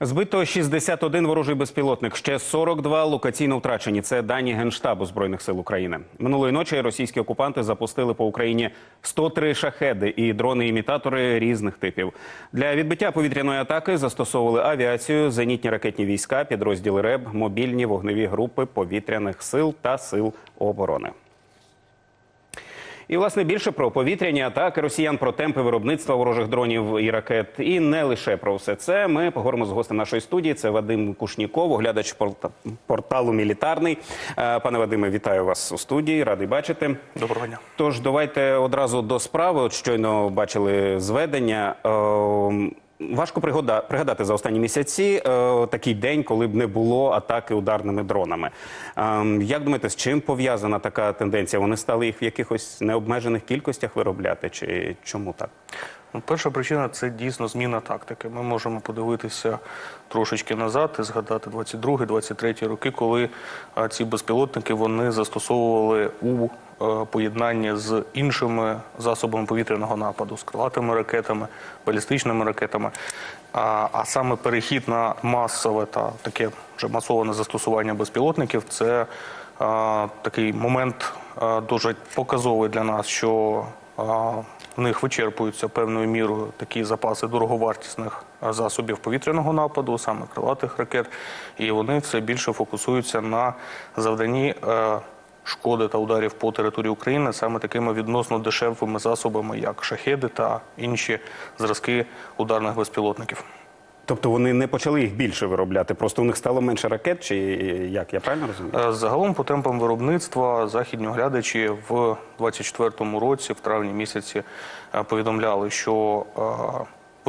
Збито 61 ворожий безпілотник, ще 42 локаційно втрачені. Це дані Генштабу Збройних сил України. Минулої ночі російські окупанти запустили по Україні 103 шахеди і дрони-імітатори різних типів. Для відбиття повітряної атаки застосовували авіацію, зенітні ракетні війська, підрозділи РЕБ, мобільні вогневі групи повітряних сил та сил оборони. І власне більше про повітряні атаки росіян, про темпи виробництва ворожих дронів і ракет, і не лише про все це. Ми поговоримо з гостем нашої студії. Це Вадим Кушніков, оглядач порта- порталу Мілітарний. Е, Пане Вадиме, вітаю вас у студії. Радий бачити. Доброго дня. Тож давайте одразу до справи. От щойно бачили зведення. Важко пригода- пригадати за останні місяці е, такий день, коли б не було атаки ударними дронами. Е, як думаєте, з чим пов'язана така тенденція? Вони стали їх в якихось необмежених кількостях виробляти, чи чому так? Ну, Перша причина це дійсно зміна тактики. Ми можемо подивитися трошечки назад і згадати 22-23 роки, коли ці безпілотники вони застосовували у поєднанні з іншими засобами повітряного нападу, з крилатими ракетами, балістичними ракетами. А, а саме перехід на масове та таке вже масоване застосування безпілотників це а, такий момент а, дуже показовий для нас, що а, в них вичерпуються певною мірою такі запаси дороговартісних засобів повітряного нападу, саме крилатих ракет, і вони все більше фокусуються на завданні е, шкоди та ударів по території України саме такими відносно дешевими засобами, як шахеди та інші зразки ударних безпілотників. Тобто вони не почали їх більше виробляти, просто у них стало менше ракет, чи як? Я правильно розумію? Е, Загалом по темпам виробництва західні оглядачі в 24-му році, в травні місяці, е, повідомляли, що е,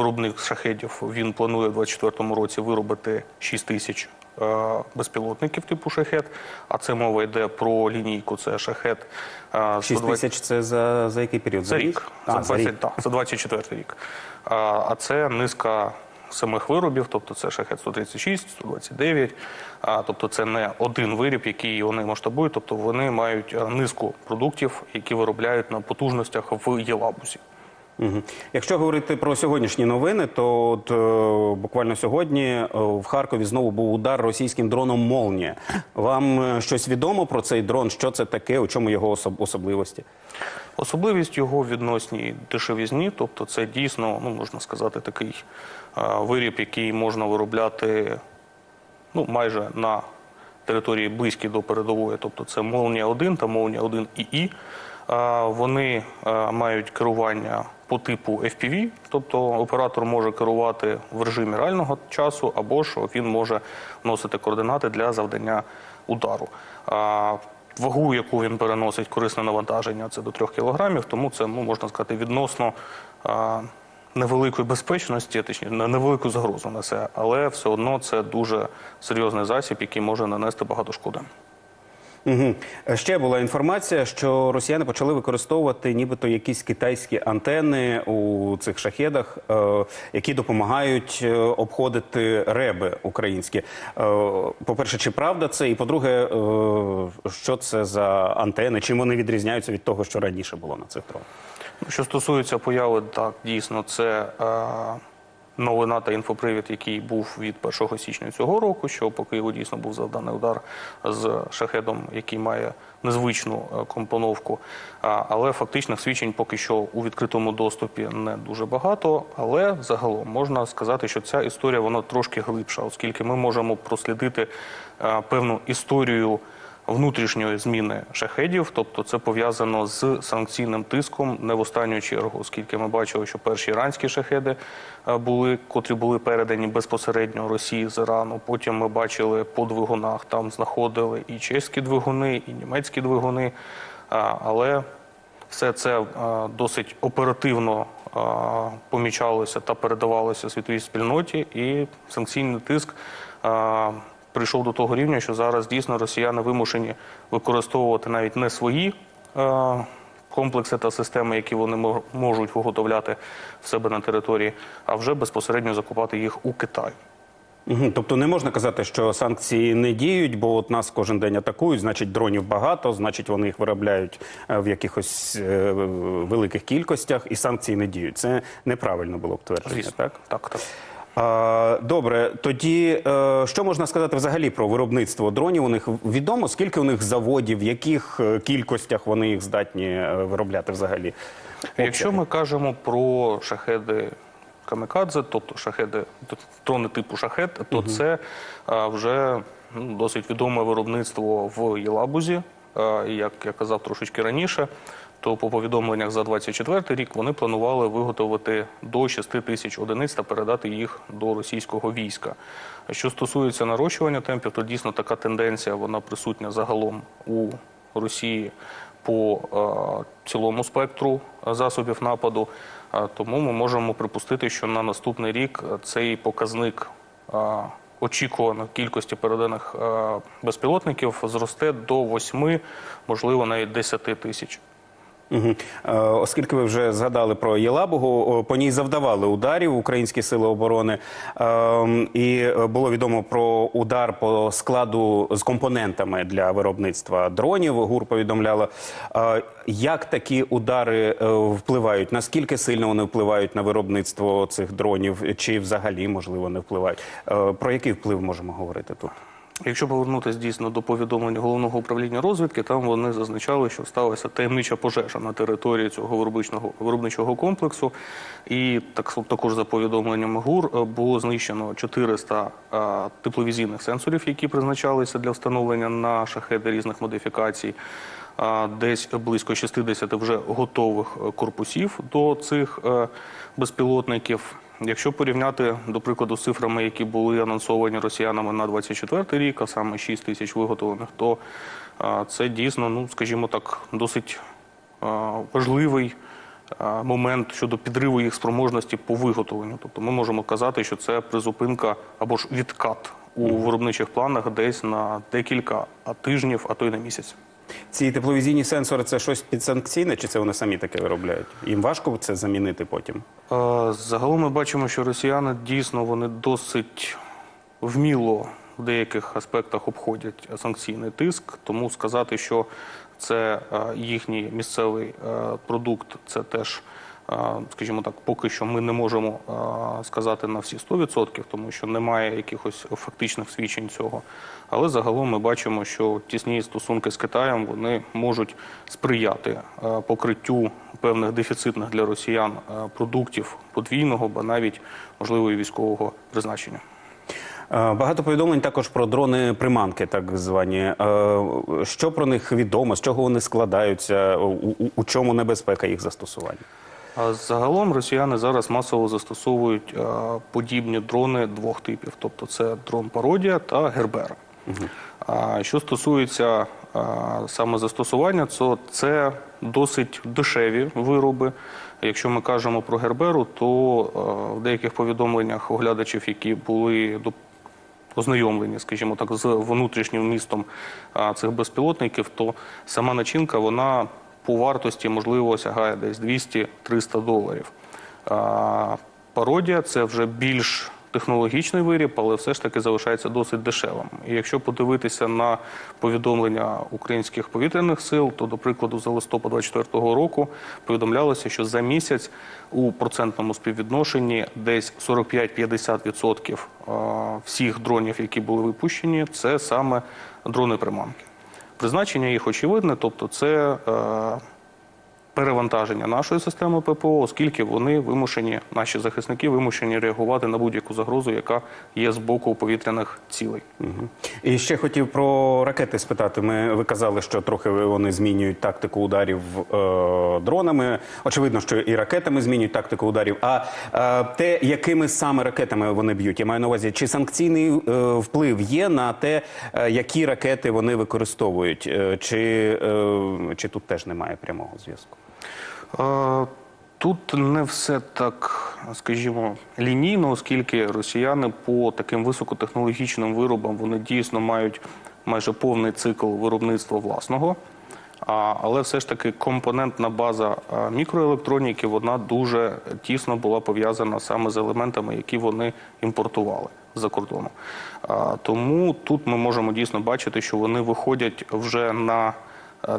виробник шахедів він планує в 24-му році виробити 6 тисяч е, безпілотників типу шахет. А це мова йде про лінійку. Це шахет е, 6 тисяч це за, за який період? за рік. А, за за 20, рік. Так, за 24 рік. А, а це низка самих виробів, тобто це шахет 136, 129. А, тобто це не один виріб, який вони масштабують, тобто вони мають низку продуктів, які виробляють на потужностях в Єлабусі. Якщо говорити про сьогоднішні новини, то от, е, буквально сьогодні е, в Харкові знову був удар російським дроном «Молнія». Вам е, щось відомо про цей дрон? Що це таке? У чому його особ- особливості? Особливість його відносній дешевізні, тобто це дійсно, ну можна сказати, такий а, виріб, який можна виробляти ну, майже на території близькій до передової, тобто це Молнія 1 та Молнія 1 ІІ. Вони мають керування по типу FPV, тобто оператор може керувати в режимі реального часу, або ж він може вносити координати для завдання удару. Вагу, яку він переносить, корисне навантаження, це до 3 кілограмів, тому це ну, можна сказати відносно невеликої безпечності, точніше, невелику загрозу несе, але все одно це дуже серйозний засіб, який може нанести багато шкоди. Угу. Ще була інформація, що росіяни почали використовувати нібито якісь китайські антени у цих шахедах, е, які допомагають е, обходити реби українські. Е, по-перше, чи правда це? І по-друге, е, що це за антени? Чим вони відрізняються від того, що раніше було на цих дронах? Ну, Що стосується появи, так дійсно це е, новина та інфопривід, який був від 1 січня цього року. Що по Києву дійсно був завданий удар з шахедом, який має незвичну е, компоновку. Але фактичних свідчень поки що у відкритому доступі не дуже багато. Але загалом можна сказати, що ця історія вона трошки глибша, оскільки ми можемо прослідити е, певну історію внутрішньої зміни шахедів, тобто це пов'язано з санкційним тиском не в останню чергу, оскільки ми бачили, що перші іранські шахеди е, були, котрі були передані безпосередньо Росії з Ірану. Потім ми бачили по двигунах, там знаходили і чеські двигуни, і німецькі двигуни. Але все це е, досить оперативно е, помічалося та передавалося світовій спільноті, і санкційний тиск е, прийшов до того рівня, що зараз дійсно росіяни вимушені використовувати навіть не свої е, комплекси та системи, які вони можуть виготовляти в себе на території, а вже безпосередньо закупати їх у Китаї. Тобто не можна казати, що санкції не діють, бо от нас кожен день атакують, значить дронів багато, значить вони їх виробляють е, в якихось е, великих кількостях, і санкції не діють. Це неправильно було б твердження, так? так, так. Добре, тоді е, що можна сказати взагалі про виробництво дронів? У них відомо, скільки у них заводів, в яких е, кількостях вони їх здатні е, виробляти взагалі? Якщо ми кажемо про шахеди камікадзе, тобто шахеди, дрони типу шахет, то це вже ну, досить відоме виробництво в Єлабузі. Як я казав трошечки раніше, то по повідомленнях за 24 рік вони планували виготовити до 6 тисяч одиниць та передати їх до російського війська. Що стосується нарощування темпів, то дійсно така тенденція вона присутня загалом у Росії по е, цілому спектру засобів нападу. Е, тому ми можемо припустити, що на наступний рік цей показник е, очікуваної кількості переданих безпілотників зросте до 8, можливо, навіть 10 тисяч. Угу. Оскільки ви вже згадали про Єлабугу, по ній завдавали ударів українські сили оборони, Ем, і е, було відомо про удар по складу з компонентами для виробництва дронів. ГУР повідомляла. Е, Як такі удари е, впливають? Наскільки сильно вони впливають на виробництво цих дронів, чи взагалі можливо не впливають? Е, Про який вплив можемо говорити тут? Якщо повернутися дійсно до повідомлення головного управління розвідки, там вони зазначали, що сталася таємнича пожежа на території цього виробничного виробничого комплексу. І так також за повідомленнями ГУР е, було знищено 400 е, тепловізійних сенсорів, які призначалися для встановлення на шахеди різних модифікацій. А, Десь близько 60 вже готових е, корпусів до цих безпілотників. Якщо порівняти, до прикладу, з цифрами, які були анонсовані росіянами на 24 рік, а саме 6 тисяч виготовлених, то це дійсно, ну скажімо так, досить важливий момент щодо підриву їх спроможності по виготовленню. Тобто ми можемо казати, що це призупинка або ж відкат у виробничих планах десь на декілька тижнів, а то й на місяць. Ці тепловізійні сенсори це щось підсанкційне, чи це вони самі таке виробляють? Їм важко це замінити потім? Е, Загалом ми бачимо, що росіяни дійсно вони досить вміло в деяких аспектах обходять санкційний тиск. Тому сказати, що це е, їхній місцевий е, продукт, це теж, скажімо так, поки що ми не можемо сказати на всі 100%, тому що немає якихось фактичних свідчень цього. Але загалом ми бачимо, що тісні стосунки з Китаєм вони можуть сприяти покриттю певних дефіцитних для росіян продуктів подвійного, ба навіть можливо і військового призначення. Багато повідомлень також про дрони приманки, так звані. Що про них відомо, з чого вони складаються, у чому небезпека їх застосування? Загалом росіяни зараз масово застосовують е, подібні дрони двох типів, тобто це дрон пародія та гербера. А що стосується е, саме застосування, то це досить дешеві вироби. Якщо ми кажемо про герберу, то е, в деяких повідомленнях оглядачів, які були до ознайомлені, скажімо так, з внутрішнім містом цих безпілотників, то сама начинка вона по вартості можливо сягає десь 200-300 доларів. Пародія це вже більш технологічний виріб, але все ж таки залишається досить дешевим. І якщо подивитися на повідомлення українських повітряних сил, то, до прикладу, за листопад 2024 року повідомлялося, що за місяць у процентному співвідношенні десь 45-50% а, всіх дронів, які були випущені, це саме дрони приманки. Призначення їх очевидне, тобто це е, перевантаження нашої системи ППО, оскільки вони вимушені, наші захисники вимушені реагувати на будь-яку загрозу, яка є з боку повітряних цілей. Мгм. І ще хотів про ракети спитати. Ми ви казали, що трохи вони змінюють тактику ударів е, дронами. Очевидно, що і ракетами змінюють тактику ударів. А е, те, якими саме ракетами вони б'ють, я маю на увазі, чи санкційний е, вплив є на те, е, які ракети вони використовують, Е, чи, е, чи тут теж немає прямого зв'язку? Тут не все так, скажімо, лінійно, оскільки росіяни по таким високотехнологічним виробам вони дійсно мають майже повний цикл виробництва власного. Але все ж таки компонентна база мікроелектроніки вона дуже тісно була пов'язана саме з елементами, які вони імпортували за кордону. Тому тут ми можемо дійсно бачити, що вони виходять вже на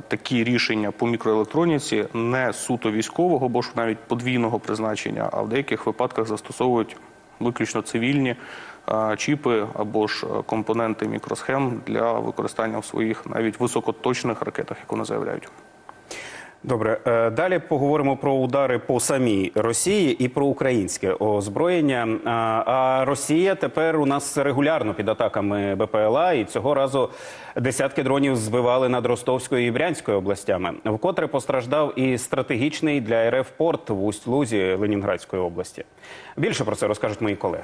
такі рішення по мікроелектроніці не суто військового, бо ж навіть подвійного призначення, а в деяких випадках застосовують виключно цивільні е, чіпи або ж е, компоненти мікросхем для використання в своїх навіть високоточних ракетах, як вони заявляють. Добре, е, далі поговоримо про удари по самій Росії і про українське озброєння. А, А Росія тепер у нас регулярно під атаками БПЛА, і цього разу десятки дронів збивали над Ростовською і Брянською областями. Вкотре постраждав і стратегічний для РФ порт в Усть-Лузі Ленінградської області. Більше про це розкажуть мої колеги.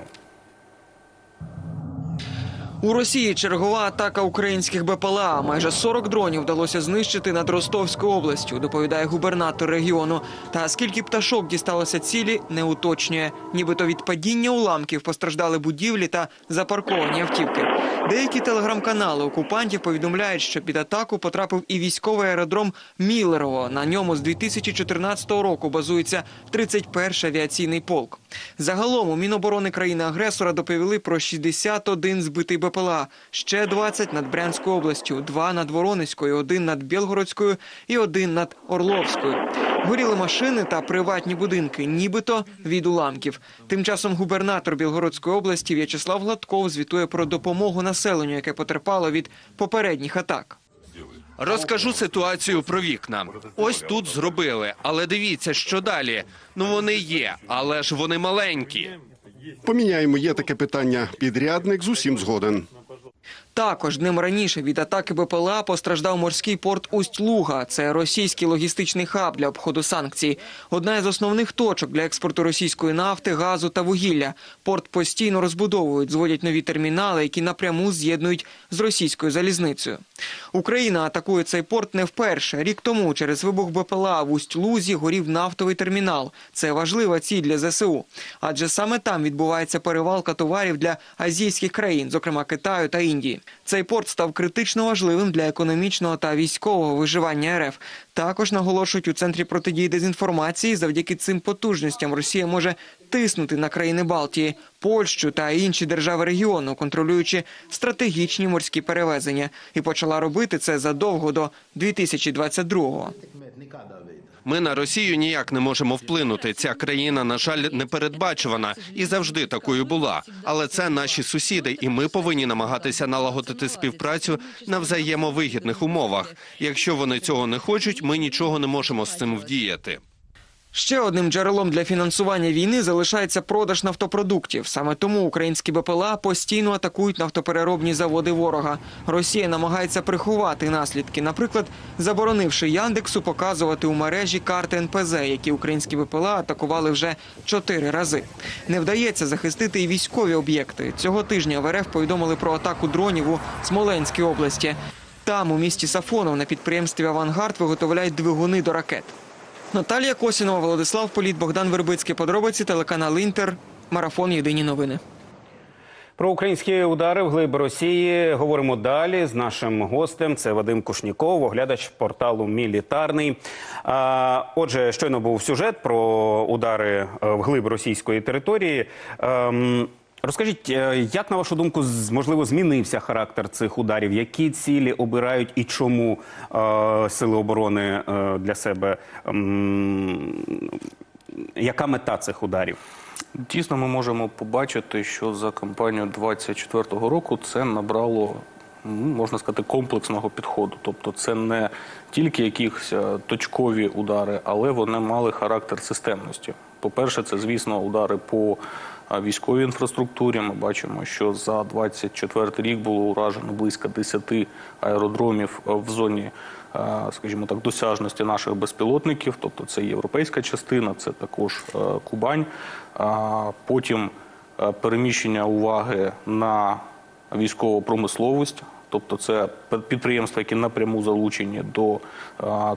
У Росії чергова атака українських БПЛА. Майже 40 дронів вдалося знищити над Ростовською областю, доповідає губернатор регіону. Та скільки пташок дісталося цілі, не уточнює. Нібито від падіння уламків постраждали будівлі та запарковані автівки. Деякі телеграм-канали окупантів повідомляють, що під атаку потрапив і військовий аеродром Міллерово. На ньому з 2014 року базується 31-й авіаційний полк. Загалом у Міноборони країни-агресора доповіли про 61 збитий БПЛА, ще 20 над Брянською областю, 2 над Воронезькою, 1 над Білгородською і 1 над Орловською. Горіли машини та приватні будинки, нібито від уламків. Тим часом губернатор Білгородської області В'ячеслав Гладков звітує про допомогу населенню, яке потерпало від попередніх атак. Розкажу ситуацію про вікна. Ось тут зробили, але дивіться, що далі. Ну вони є, але ж вони маленькі. Поміняємо, є таке питання. Підрядник з усім згоден. Також днем раніше від атаки БПЛА постраждав морський порт Усть-Луга. Це російський логістичний хаб для обходу санкцій. Одна із основних точок для експорту російської нафти, газу та вугілля. Порт постійно розбудовують, зводять нові термінали, які напряму з'єднують з російською залізницею. Україна атакує цей порт не вперше. Рік тому через вибух БПЛА в Усть-Лузі горів нафтовий термінал. Це важлива ціль для ЗСУ. Адже саме там відбувається перевалка товарів для азійських країн, зокрема Китаю та Індії. Цей порт став критично важливим для економічного та військового виживання РФ. Також наголошують у центрі протидії дезінформації. Завдяки цим потужностям Росія може тиснути на країни Балтії, Польщу та інші держави регіону, контролюючи стратегічні морські перевезення, і почала робити це задовго до 2022-го. Ми на Росію ніяк не можемо вплинути. Ця країна, на жаль, непередбачувана і завжди такою була. Але це наші сусіди, і ми повинні намагатися налагодити співпрацю на взаємовигідних умовах. Якщо вони цього не хочуть, ми нічого не можемо з цим вдіяти. Ще одним джерелом для фінансування війни залишається продаж нафтопродуктів. Саме тому українські БПЛА постійно атакують нафтопереробні заводи ворога. Росія намагається приховати наслідки, наприклад, заборонивши Яндексу показувати у мережі карти НПЗ, які українські БПЛА атакували вже чотири рази. Не вдається захистити і військові об'єкти. Цього тижня в РФ повідомили про атаку дронів у Смоленській області. Там, у місті Сафонов, на підприємстві Авангард виготовляють двигуни до ракет. Наталія Косінова, Владислав Політ, Богдан Вербицький. Подробиці телеканал Інтер. Марафон Єдині новини. Про українські удари в глиб Росії говоримо далі з нашим гостем. Це Вадим Кушніков, оглядач порталу Мілітарний. Отже, щойно був сюжет про удари е, в глиб російської території. Розкажіть, е, як на вашу думку, можливо, змінився характер цих ударів? Які цілі обирають і чому е, сили оборони е, для себе? ем, яка мета цих ударів? Дійсно, ми можемо побачити, що за кампанію 24-го року це набрало, ну, можна сказати, комплексного підходу. Тобто, це не тільки якісь е, точкові удари, але вони мали характер системності. По-перше, це, звісно, удари по е, військовій інфраструктурі. Ми бачимо, що за 24 рік було уражено близько 10 аеродромів в зоні е, скажімо так, досяжності наших безпілотників, тобто це європейська частина, це також е, Кубань. Потім е, переміщення уваги на військову промисловість, тобто це підприємства, які напряму залучені до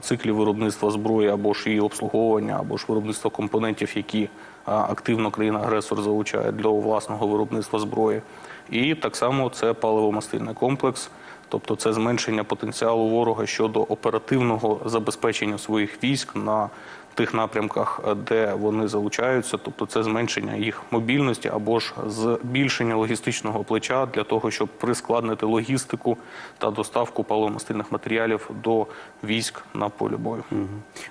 циклів виробництва зброї або ж її обслуговування, або ж виробництва компонентів, які активно країна-агресор залучає для власного виробництва зброї. І так само це паливомастильний комплекс. Тобто це зменшення потенціалу ворога щодо оперативного забезпечення своїх військ на тих напрямках, е, де вони залучаються, тобто це зменшення їх мобільності або ж збільшення логістичного плеча для того, щоб прискладнити логістику та доставку паливомастильних матеріалів до військ на полі бою.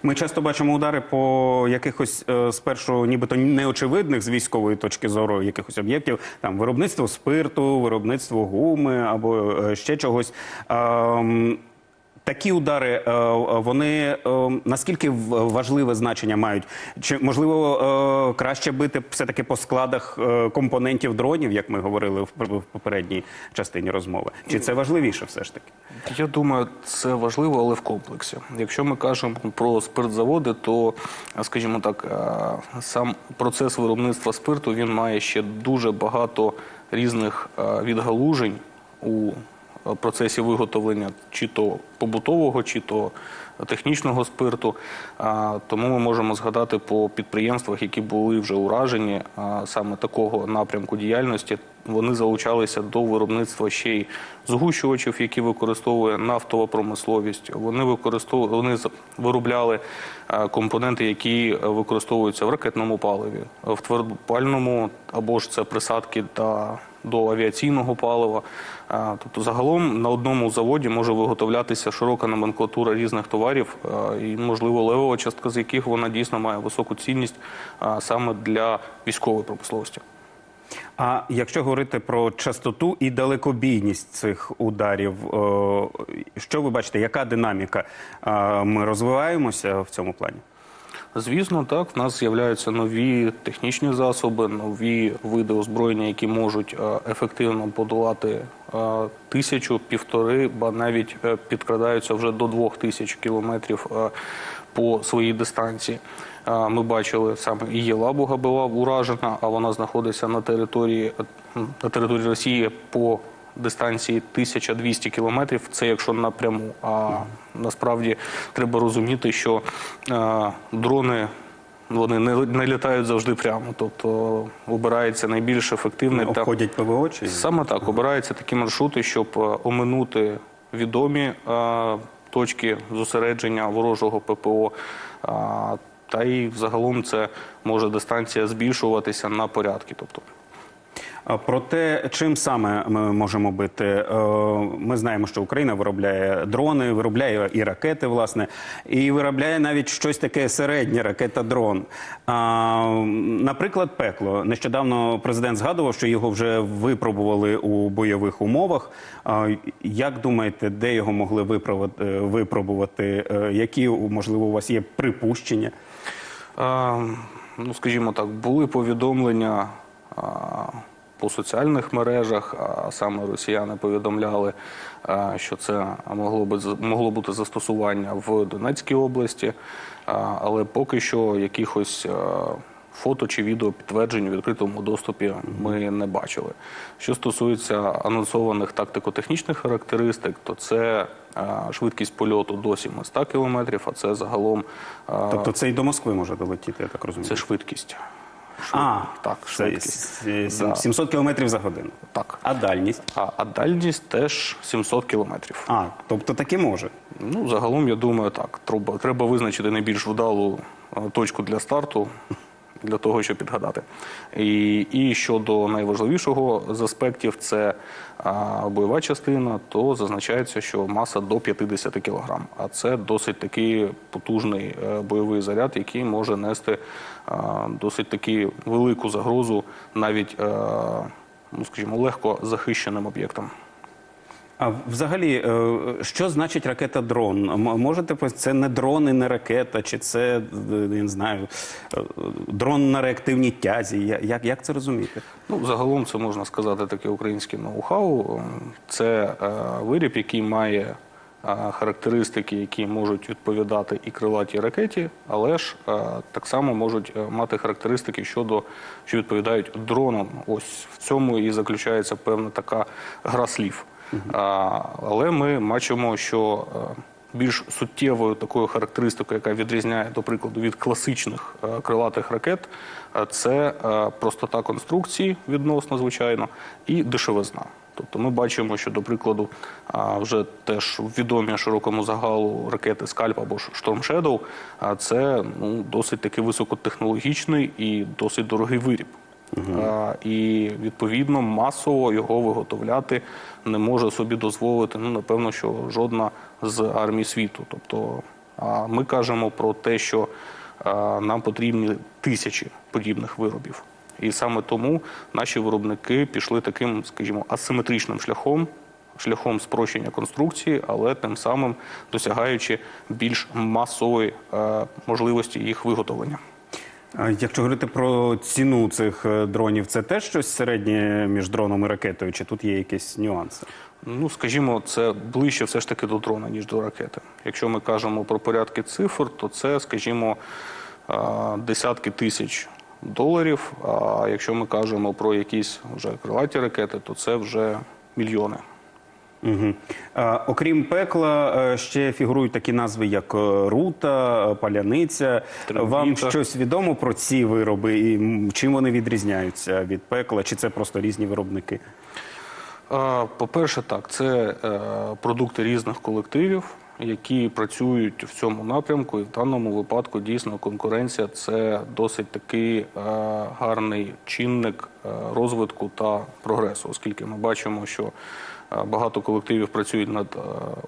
Ми часто бачимо удари по якихось е, спершу, нібито неочевидних з військової точки зору якихось об'єктів, там виробництво спирту, виробництво гуми або е, ще чогось. Такі удари е, вони е, наскільки важливе значення мають? Чи можливо е, краще бити все таки по складах е, компонентів дронів, як ми говорили в попередній частині розмови? Чи це важливіше все ж таки? Я думаю, це важливо, але в комплексі. Якщо ми кажемо про спиртзаводи, то, скажімо так, е, сам процес виробництва спирту він має ще дуже багато різних е, відгалужень у е, процесі виготовлення чи то побутового, чи то технічного спирту. Тому ми можемо згадати по підприємствах, які були вже уражені саме такого напрямку діяльності. Вони залучалися до виробництва ще й згущувачів, які використовує нафтова промисловість. Вони використовували, вони виробляли е, компоненти, які е, використовуються в ракетному паливі, в твердопальному або ж це присадки та до авіаційного палива. Е, Тобто, загалом на одному заводі може виготовлятися широка номенклатура різних товарів, е, і можливо левова частка з яких вона дійсно має високу цінність е, саме для військової промисловості. А якщо говорити про частоту і далекобійність цих ударів, що ви бачите, яка динаміка? Ми розвиваємося в цьому плані? Звісно, так. В нас з'являються нові технічні засоби, нові види озброєння, які можуть е, ефективно подолати е, тисячу, півтори, ба навіть е, підкрадаються вже до двох тисяч кілометрів по своїй дистанції. Ми бачили саме і Єлабуга була уражена, а вона знаходиться на території на території Росії по дистанції 1200 кілометрів. Це якщо напряму. А насправді треба розуміти, що е, дрони. Вони не, не літають завжди прямо, тобто обирається найбільш ефективний та Обходять ПВО чи Саме так обираються такі маршрути, щоб е, оминути відомі е, точки зосередження ворожого ППО. е, Та й взагалом це може дистанція збільшуватися на порядки. Тобто А Про те, чим саме ми можемо бити, е, ми знаємо, що Україна виробляє дрони, виробляє і ракети, власне, і виробляє навіть щось таке середнє ракета-дрон. Наприклад, пекло. Нещодавно президент згадував, що його вже випробували у бойових умовах. Як думаєте, де його могли виправити- випробувати? Е, Які, можливо, у вас є припущення? Е, Ну, скажімо так, були повідомлення е, по соціальних мережах, а саме росіяни повідомляли, е, що це могло би могло бути застосування в Донецькій області, е, але поки що якихось е, фото чи відео підтверджень у відкритому доступі ми не бачили. Що стосується анонсованих тактико-технічних характеристик, то це швидкість польоту до 700 км, а це загалом Тобто це і до Москви може долетіти, я так розумію. це швидкість. А, так, це швидкість. Да. 700 км за годину. Так. А дальність? А, а дальність теж 700 кілометрів. А, тобто таки може. Ну, загалом, я думаю, так. Треба, треба визначити найбільш вдалу е, точку для старту для того, щоб підгадати. І, і щодо найважливішого з аспектів, це а, бойова частина, то зазначається, що маса до 50 кг. А це досить такий потужний е, бойовий заряд, який може нести а, досить таки велику загрозу навіть, е, ну, скажімо, легко захищеним об'єктам. А взагалі, е, що значить ракета-дрон? Можете пояс- це не дрон і не ракета, чи це е, я не знаю, е, дрон на реактивній тязі? Як, як це розуміти? Ну, загалом це можна сказати таке українське ноу-хау. Це виріб, який має характеристики, які можуть відповідати і крилатій ракеті, але ж так само можуть мати характеристики щодо що відповідають дронам. Ось в цьому і заключається певна така гра слів. Але ми бачимо, що е, більш суттєвою такою характеристикою, яка відрізняє, до прикладу, від класичних е, крилатих ракет, е, це простота конструкції відносно, звичайно, і дешевизна. Тобто ми бачимо, що, до прикладу, вже теж відомі широкому загалу ракети Скальп або Shadow, а це ну, досить таки високотехнологічний і досить дорогий виріб. А, і відповідно масово його виготовляти не може собі дозволити. Ну напевно, що жодна з армій світу. Тобто, а ми кажемо про те, що а, нам потрібні тисячі подібних виробів. І саме тому наші виробники пішли таким, скажімо, асиметричним шляхом, шляхом спрощення конструкції, але тим самим досягаючи більш масової е, можливості їх виготовлення. Якщо говорити про ціну цих е, дронів, це теж щось середнє між дроном і ракетою, чи тут є якісь нюанси? Ну, скажімо, це ближче все ж таки до дрона, ніж до ракети. Якщо ми кажемо про порядки цифр, то це, скажімо, десятки тисяч доларів. А якщо ми кажемо про якісь вже крилаті ракети, то це вже мільйони. Угу. А, окрім пекла, е, ще фігурують такі назви, як е, рута, е, паляниця. Трембіта. Вам щось відомо про ці вироби і чим вони відрізняються від пекла? Чи це просто різні виробники? По-перше, так, це продукти різних колективів, які працюють в цьому напрямку, і в даному випадку дійсно конкуренція це досить такий е, гарний чинник е, розвитку та прогресу, оскільки ми бачимо, що е, багато колективів працюють над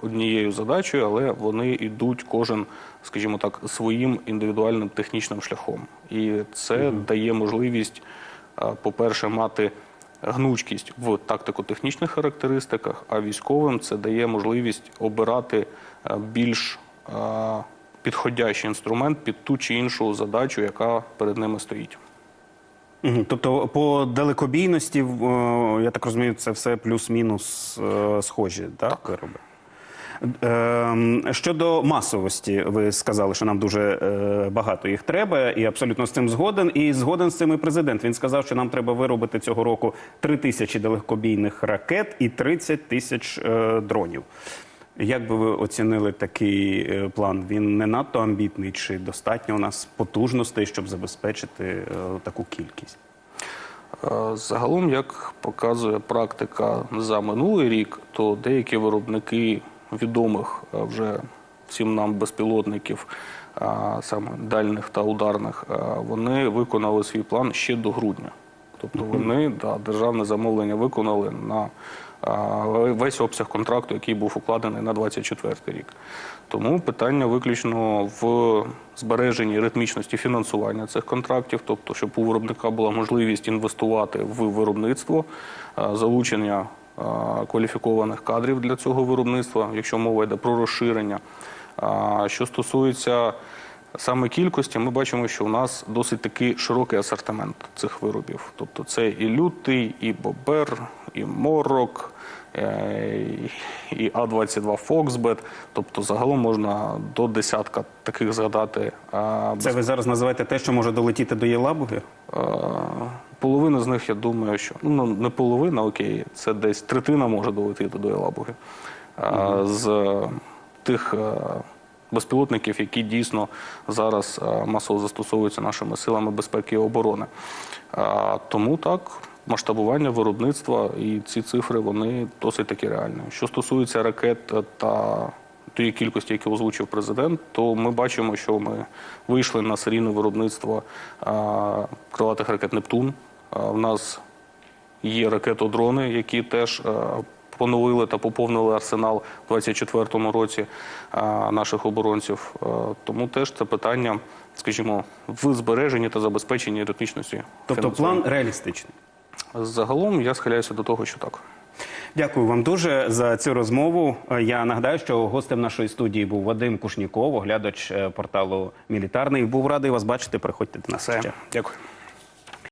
однією задачею, але вони йдуть кожен, скажімо так, своїм індивідуальним технічним шляхом. І це дає можливість, по-перше, мати гнучкість в тактико-технічних характеристиках, а військовим це дає можливість обирати е, більш е, підходящий інструмент під ту чи іншу задачу, яка перед ними стоїть. Тобто по далекобійності, е, я так розумію, це все плюс-мінус схожі, так, вироби? Ем, Щодо масовості, ви сказали, що нам дуже е, багато їх треба, і абсолютно з цим згоден. І згоден з цим і президент. Він сказав, що нам треба виробити цього року 3 тисячі далекобійних ракет і 30 тисяч е, дронів. Як би ви оцінили такий е, план? Він не надто амбітний, чи достатньо у нас потужностей, щоб забезпечити таку кількість? Загалом, як показує практика за минулий рік, то деякі виробники відомих е, вже всім нам безпілотників, е, саме дальних та ударних, е, вони виконали свій план ще до грудня. Тобто вони да, державне замовлення виконали на весь обсяг контракту, який був укладений на 24 рік. Тому питання виключно в збереженні ритмічності фінансування цих контрактів, тобто, щоб у виробника була можливість інвестувати в виробництво, залучення кваліфікованих кадрів для цього виробництва, якщо мова йде про розширення. Що стосується саме кількості, ми бачимо, що у нас досить такий широкий асортимент цих виробів. Тобто це і лютий, і бобер, і морок, і А-22 Фоксбет. Тобто загалом можна до десятка таких згадати. Це ви зараз називаєте те, що може долетіти до Єлабуги? Е, Половина з них, я думаю, що ну не половина, окей, це десь третина може долетіти до Елабуги. Е, З е, тих е, безпілотників, які дійсно зараз е, масово застосовуються нашими силами безпеки і оборони. Е, Тому так. Масштабування виробництва і ці цифри вони досить таки реальні. Що стосується ракет е, та тієї кількості, які озвучив президент, то ми бачимо, що ми вийшли на серійне виробництво а, крилатих ракет Нептун. А, в нас є ракетодрони, які теж а, поновили та поповнили арсенал у 2024 році а, наших оборонців. А, тому теж це питання, скажімо, в збереженні та забезпеченні ритмічності. Тобто план реалістичний. Загалом я схиляюся до того, що так. Дякую вам дуже за цю розмову. Я нагадаю, що гостем нашої студії був Вадим Кушніков, оглядач е, порталу Мілітарний. Був радий вас бачити. Приходьте до нас. Ще. дякую.